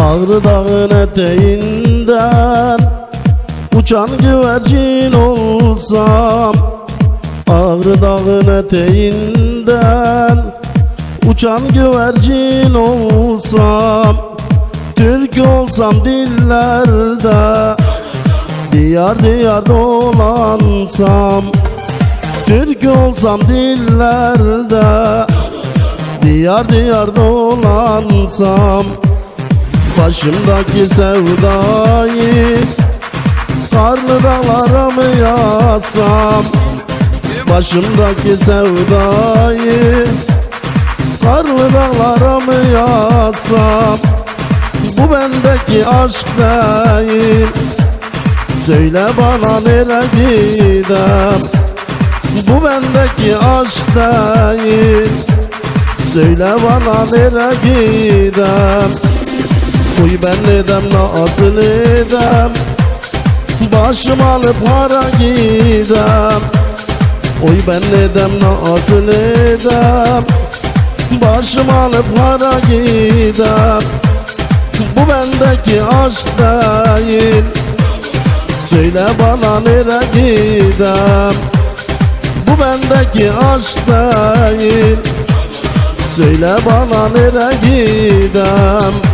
Ağrı dağın eteğinden Uçan güvercin olsam Ağrı dağın eteğinden Uçan güvercin olsam Türk olsam dillerde Diyar diyar dolansam Türk olsam dillerde Diyar diyar dolansam Başımdaki sevdayı Karlı dağlara mı yazsam? Başımdaki sevdayı Karlı dağlara mı yazsam? Bu bendeki aşk değil. Söyle bana nereye gidem? Bu bendeki aşk değil. Söyle bana nereye gidem Uy ben edem nasıl edem? Başım alıp para gidem. Oy ben edem nasıl edem? Başım alıp para gidem. Bu bendeki aşk değil. Söyle bana nereye gidem? Bu bendeki aşk değil. Söyle bana nereye gidem